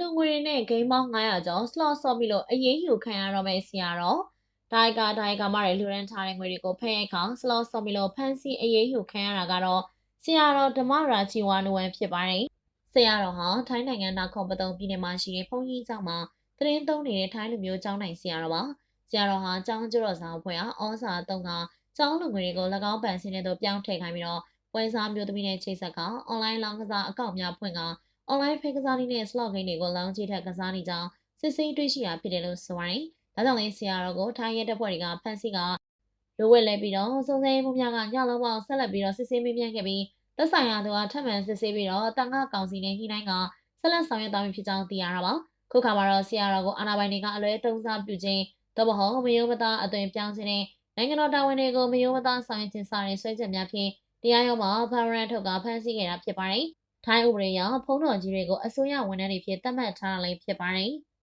လူငွေတွေနဲ့ဂိမ်းပေါင်း900ကျော် slot ဆော့ပြီးလို့အရေးယူခံရတော့မယ့်ဆရာတော်ဒိုင်ကာဒိုင်ကာမတွေလူရန်ထားတဲ့ငွေတွေကိုဖဲ့ရိုက်ခါ slot ဆော့ပြီးလို့ဖမ်းဆီးအရေးယူခံရတာကတော့ဆရာတော်ဓမ္မရာချီဝါနဝံဖြစ်ပါတယ်။ဆရာတော်ဟာထိုင်းနိုင်ငံနာခုံပတုံပြည်နယ်မှာရှိတဲ့ဘုန်းကြီးကျောင်းမှာသတင်းသုံးနေတဲ့ထိုင်းလူမျိုးကျောင်းနိုင်ဆရာတော်ပါ။ဆရာတော်ဟာကျောင်းကျတော်စာအဖွဲ့အားဩစာတုံးကကျောင်းလူငွေတွေကို၎င်းပန်စင်းတဲ့သို့ပြောင်းထည့်ခိုင်းပြီးတော့ပွဲစားမျိုးသမီးနဲ့ချိတ်ဆက်က online လောင်းကစားအကောင့်များဖွင့်က online ဖိတ်ကစားနည်းနဲ့ slot game တွေကိုလောင်းချထက်ကစားနေကြောင်းစစ်ဆေးတွေ့ရှိရဖြစ်တယ်လို့ဆိုပါတယ်။ဒါကြောင့်လည်းဆရာတော်ကိုထိုင်းရဲတပ်ဖွဲ့တွေကဖမ်းဆီးကလိုဝက်လဲပြီးတော့စုံစမ်းမှုများကညလုံးပေါက်ဆက်လက်ပြီးတော့စစ်ဆေးမေးမြန်းခဲ့ပြီးသက်ဆိုင်ရာသူကထပ်မံစစ်ဆေးပြီးတော့တန်ခါကောင်စီနဲ့ညှိနှိုင်းကဆက်လက်ဆောင်ရွက်သွားမည်ဖြစ်ကြောင်းသိရတာပါ။ခုခါမှာတော့ဆရာတော်ကိုအာဏာပိုင်တွေကအလွဲသုံးစားပြုခြင်းတော့မဟုတ်မယုံမသားအသွင်ပြောင်းခြင်းနဲ့နိုင်ငံတော်တာဝန်တွေကိုမယုံမသားဆောင်ရွက်ခြင်းစာရင်းဆွဲချက်များဖြင့်တရားရုံးမှာဖမ်းရန်ထုတ်ကဖမ်းဆီးခဲ့တာဖြစ်ပါတယ်။ ထိုင်းဥပဒေအရဖုံးတော်ကြီးတွေကိုအစိုးရဝန်ထမ်းတွေဖြစ်သတ်မှတ်ထားတာလည်းဖြစ်ပါတယ်။